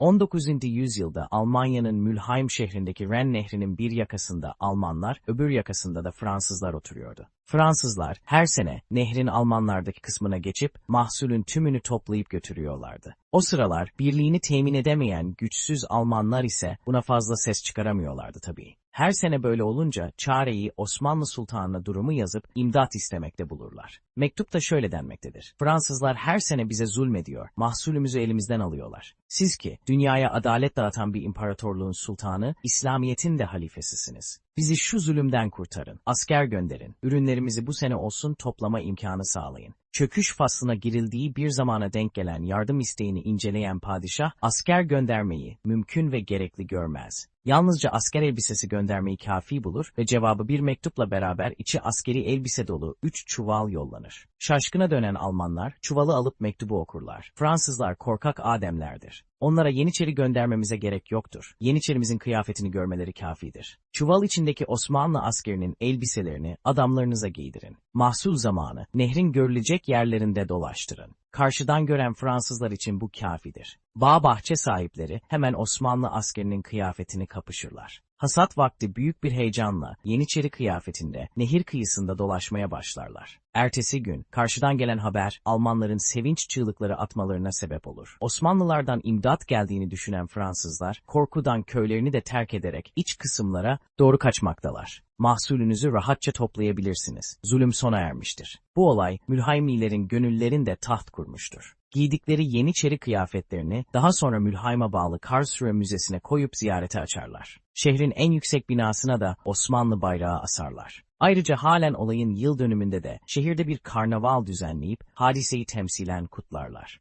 19. yüzyılda Almanya'nın Mülheim şehrindeki Ren nehrinin bir yakasında Almanlar, öbür yakasında da Fransızlar oturuyordu. Fransızlar her sene nehrin Almanlardaki kısmına geçip mahsulün tümünü toplayıp götürüyorlardı. O sıralar birliğini temin edemeyen güçsüz Almanlar ise buna fazla ses çıkaramıyorlardı tabii. Her sene böyle olunca çareyi Osmanlı Sultanı'na durumu yazıp imdat istemekte bulurlar. Mektupta şöyle denmektedir. Fransızlar her sene bize zulmediyor, mahsulümüzü elimizden alıyorlar. Siz ki dünyaya adalet dağıtan bir imparatorluğun sultanı, İslamiyet'in de halifesisiniz. Bizi şu zulümden kurtarın, asker gönderin, ürünlerimizi bu sene olsun toplama imkanı sağlayın. Çöküş faslına girildiği bir zamana denk gelen yardım isteğini inceleyen padişah, asker göndermeyi mümkün ve gerekli görmez. Yalnızca asker elbisesi göndermeyi kafi bulur ve cevabı bir mektupla beraber içi askeri elbise dolu üç çuval yollanır. Şaşkına dönen Almanlar çuvalı alıp mektubu okurlar. Fransızlar korkak Ademlerdir. Onlara Yeniçeri göndermemize gerek yoktur. Yeniçerimizin kıyafetini görmeleri kafidir. Çuval içindeki Osmanlı askerinin elbiselerini adamlarınıza giydirin. Mahsul zamanı nehrin görülecek yerlerinde dolaştırın. Karşıdan gören Fransızlar için bu kafidir. Bağ bahçe sahipleri hemen Osmanlı askerinin kıyafetini kapışırlar. Hasat vakti büyük bir heyecanla Yeniçeri kıyafetinde nehir kıyısında dolaşmaya başlarlar. Ertesi gün karşıdan gelen haber Almanların sevinç çığlıkları atmalarına sebep olur. Osmanlılardan imdat geldiğini düşünen Fransızlar korkudan köylerini de terk ederek iç kısımlara doğru kaçmaktalar. Mahsulünüzü rahatça toplayabilirsiniz. Zulüm sona ermiştir. Bu olay Mülheimlilerin gönüllerinde taht kurmuştur. Giydikleri Yeniçeri kıyafetlerini daha sonra Mülheim'e bağlı Karlsruhe Müzesi'ne koyup ziyarete açarlar. Şehrin en yüksek binasına da Osmanlı bayrağı asarlar. Ayrıca halen olayın yıl dönümünde de şehirde bir karnaval düzenleyip hadiseyi temsilen kutlarlar.